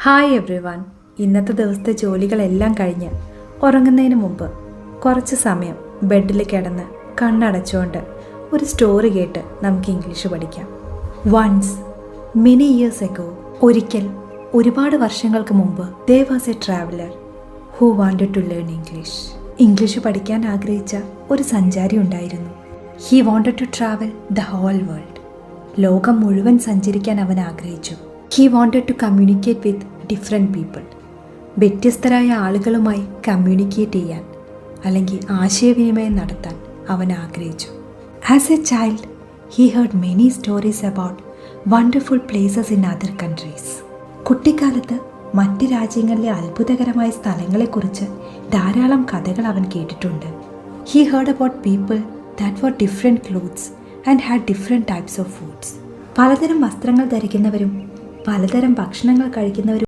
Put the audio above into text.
Hi every one ഇന്നത്തെ ദിവസത്തെ ജോലികളെല്ലാം കഴിഞ്ഞ് ഉറങ്ങുന്നതിന് മുമ്പ് കുറച്ച് സമയം ബെഡിൽ കിടന്ന് കണ്ണടച്ചുകൊണ്ട് ഒരു സ്റ്റോറി കേട്ട് നമുക്ക് ഇംഗ്ലീഷ് പഠിക്കാം. വൺസ് മെനി ഇയേഴ്സ് എഗോ ഒരിക്കൽ ഒരുപാട് വർഷങ്ങൾക്ക് മുമ്പ് there was a traveller who wanted to learn English English പഠിക്കാൻ ആഗ്രഹിച്ച ഒരു സഞ്ചാരി ഉണ്ടായിരുന്നു. He wanted to travel the whole world ലോകം മുഴുവൻ സഞ്ചരിക്കാൻ അവൻ ആഗ്രഹിച്ചു. He wanted to communicate with different people വ്യത്യസ്തരായ ആളുകളുമായി കമ്മ്യൂണിക്കേറ്റ് ചെയ്യാൻ അല്ലെങ്കിൽ ആശയവിനിമയം നടത്താൻ അവൻ ആഗ്രഹിച്ചു. As a child he heard many stories about wonderful places in other countries കുട്ടിക്കാലത്ത് മറ്റ് രാജ്യങ്ങളിലെ അത്ഭുതകരമായ സ്ഥലങ്ങളെക്കുറിച്ച് ധാരാളം കഥകൾ അവൻ കേട്ടിട്ടുണ്ട്. He heard about people that for different clothes and had different types of foods പലതരം വസ്ത്രങ്ങൾ ധരിക്കുന്നവരും പലതരം ഭക്ഷണങ്ങൾ കഴിക്കുന്നവരും